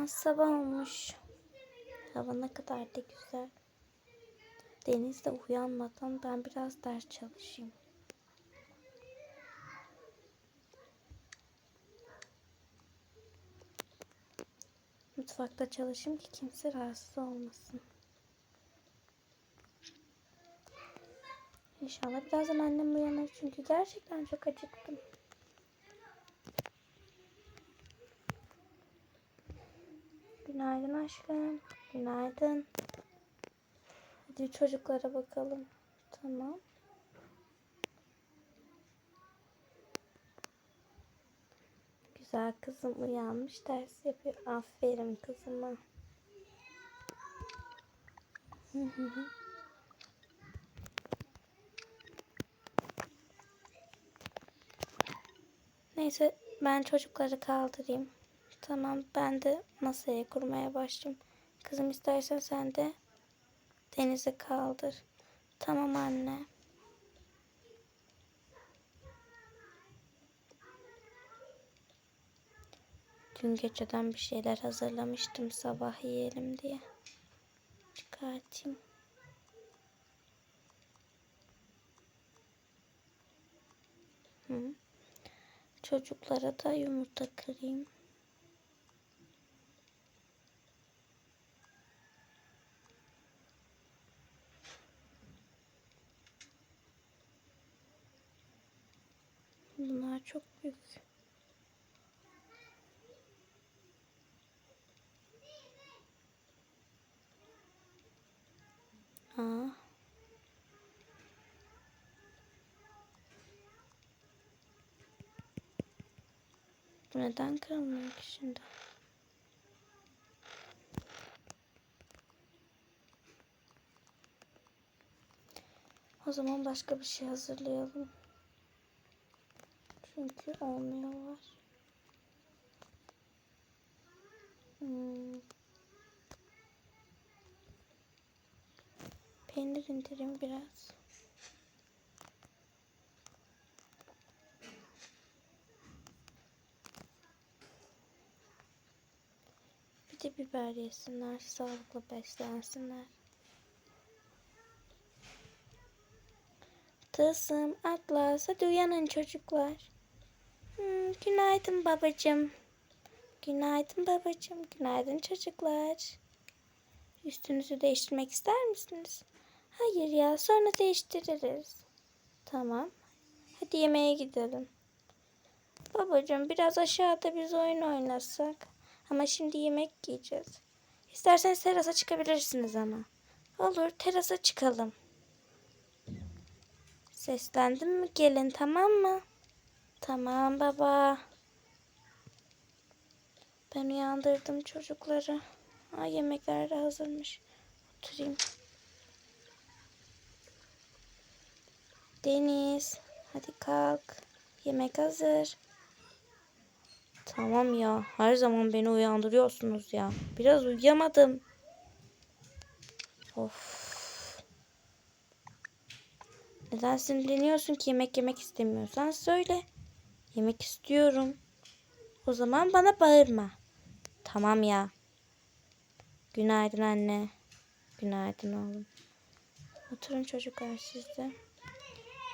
Aa sabah olmuş. Hava ne kadar da güzel. Deniz de uyanmadan ben biraz ders çalışayım. Mutfakta çalışayım ki kimse rahatsız olmasın. İnşallah birazdan annem uyanır çünkü gerçekten çok acıktım. Günaydın aşkım. Günaydın. Hadi çocuklara bakalım. Tamam. Güzel kızım uyanmış ders yapıyor. Aferin kızıma. Neyse ben çocukları kaldırayım. Tamam ben de masaya kurmaya başlayayım. Kızım istersen sen de denize kaldır. Tamam anne. Dün geceden bir şeyler hazırlamıştım sabah yiyelim diye. Çıkartayım. Hı. Çocuklara da yumurta kırayım. Çok büyük. Aa. Bu neden kırılmıyor ki şimdi? O zaman başka bir şey hazırlayalım. Çünkü olmuyorlar. Hmm. Peynir indireyim biraz. Bir de biber yesinler, sağlıklı beslensinler. Tılsım, Atlas, hadi uyanın çocuklar. Hmm, günaydın babacığım. Günaydın babacığım. Günaydın çocuklar. Üstünüzü değiştirmek ister misiniz? Hayır ya sonra değiştiririz. Tamam. Hadi yemeğe gidelim. Babacığım biraz aşağıda biz oyun oynasak. Ama şimdi yemek yiyeceğiz. İsterseniz terasa çıkabilirsiniz ama. Olur terasa çıkalım. Seslendim mi gelin tamam mı? Tamam baba. Ben uyandırdım çocukları. Aa, yemekler de hazırmış. Oturayım. Deniz, hadi kalk. Yemek hazır. Tamam ya, her zaman beni uyandırıyorsunuz ya. Biraz uyuyamadım. Of. Neden sinirleniyorsun ki yemek yemek istemiyorsan söyle. Yemek istiyorum. O zaman bana bağırma. Tamam ya. Günaydın anne. Günaydın oğlum. Oturun çocuklar siz de.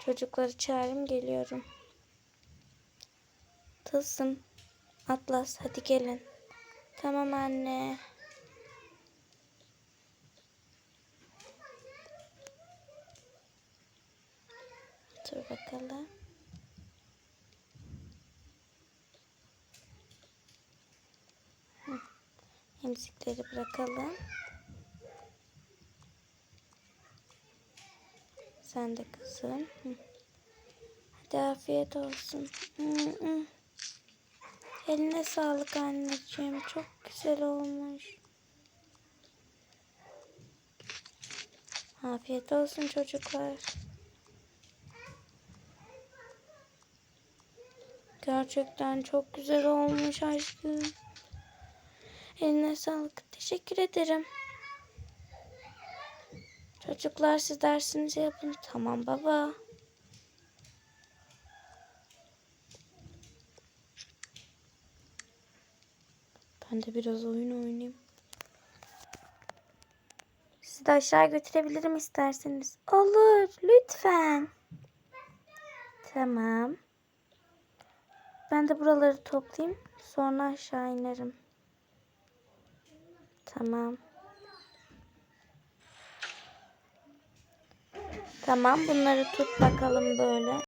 Çocukları çağırayım geliyorum. Tılsım. Atlas hadi gelin. Tamam anne. Dur bakalım. Emzikleri bırakalım. Sen de kızım. Hadi afiyet olsun. Eline sağlık anneciğim. Çok güzel olmuş. Afiyet olsun çocuklar. Gerçekten çok güzel olmuş aşkım. Eline sağlık. Teşekkür ederim. Çocuklar siz dersinizi yapın. Tamam baba. Ben de biraz oyun oynayayım. Sizi de aşağı götürebilirim isterseniz. Olur lütfen. Tamam. Ben de buraları toplayayım. Sonra aşağı inerim. Tamam. Tamam bunları tut bakalım böyle.